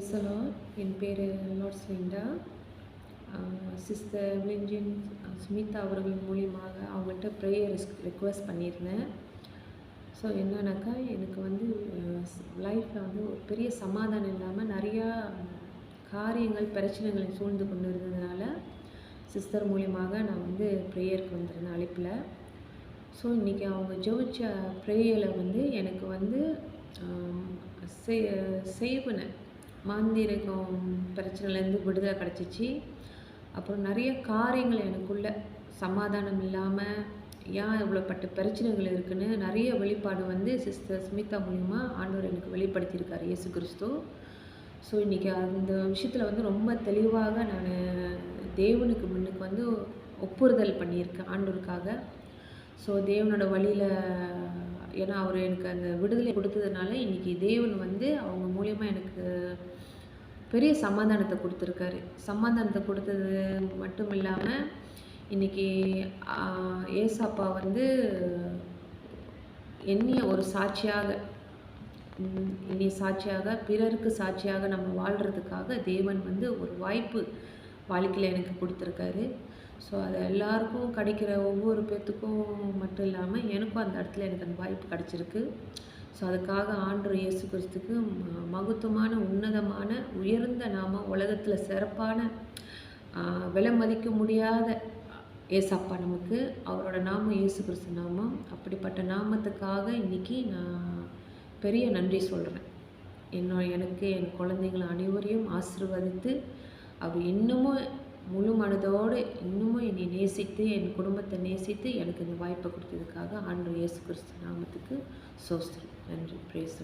பேசலோ என் பேர் Lourdes Linda sister விலிஞ்சின் சுமிதா அவர்கள் மூலியமாக அவங்கள்ட்ட ப்ரேயர் ரிக்வெஸ்ட் பண்ணியிருந்தேன். ஸோ என்னன்னாக்கா எனக்கு வந்து லைஃப்பில் வந்து ஒரு பெரிய சமாதானம் இல்லாமல் நிறையா காரியங்கள் பிரச்சனைகளை சூழ்ந்து கொண்டு இருந்ததுனால சிஸ்டர் மூலியமாக நான் வந்து ப்ரேயருக்கு வந்திருந்தேன் அழைப்பில். ஸோ இன்றைக்கி அவங்க ஜோதிச்ச ப்ரேயரில் வந்து எனக்கு வந்து செய் செய்வன மாந்திரிகம் பிரச்சனைலேருந்து விடுதலை கிடச்சிச்சு. அப்புறம் நிறைய காரியங்கள் எனக்குள்ள சமாதானம் இல்லாமல் ஏன் இவ்வளோப்பட்ட பிரச்சனைகள் இருக்குன்னு நிறைய வெளிப்பாடு வந்து சிஸ்டர் ஸ்மிதா மூலிமா ஆண்டவர் எனக்கு வெளிப்படுத்தியிருக்கார் இயேசு கிறிஸ்து. ஸோ இன்றைக்கி அந்த விஷயத்தில் வந்து ரொம்ப தெளிவாக நான் தேவனுக்கு முன்னுக்கு வந்து ஒப்புறுதல் பண்ணியிருக்கேன் ஆண்டோருக்காக ஸோ தேவனோட வழியில் ஏன்னா அவர் எனக்கு அந்த விடுதலை கொடுத்ததுனால இன்றைக்கி தேவன் வந்து அவங்க மூலயமா எனக்கு பெரிய சமாதானத்தை கொடுத்துருக்காரு. சமாதானத்தை கொடுத்தது மட்டும் இல்லாமல் இன்றைக்கி ஏசாப்பா வந்து என்னைய ஒரு சாட்சியாக என்னைய சாட்சியாக பிறருக்கு சாட்சியாக நம்ம வாழ்கிறதுக்காக தேவன் வந்து ஒரு வாய்ப்பு வாழ்க்கையில் எனக்கு கொடுத்துருக்காரு. ஸோ அது எல்லாருக்கும் கிடைக்கிற ஒவ்வொரு பேர்த்துக்கும் மட்டும் இல்லாமல் எனக்கும் அந்த இடத்துல எனக்கு அந்த வாய்ப்பு கிடச்சிருக்கு. ஸோ அதுக்காக ஆண்டு இயேசு கிறிஸ்துக்கு மகத்துவமான உன்னதமான உயர்ந்த நாம உலகத்தில் சிறப்பான விலை மதிக்க முடியாத ஏசப்பா நமக்கு. அவரோட நாமம் இயேசு கிறிஸ்து நாமம். அப்படிப்பட்ட நாமத்துக்காக இன்றைக்கி நான் பெரிய நன்றி சொல்கிறேன் என்னோட எனக்கு என் குழந்தைங்களை அனைவரையும் ஆசிர்வதித்து அவர் இன்னமும் முழு மனதோடு இன்னமும் என்னை நேசித்து என் குடும்பத்தை நேசித்து எனக்கு இந்த வாய்ப்பை கொடுத்ததுக்காக ஆண்டு இயேசு கிறிஸ்து நாமத்துக்கு சோஸ்திரம். நன்றி. பிரேஸ்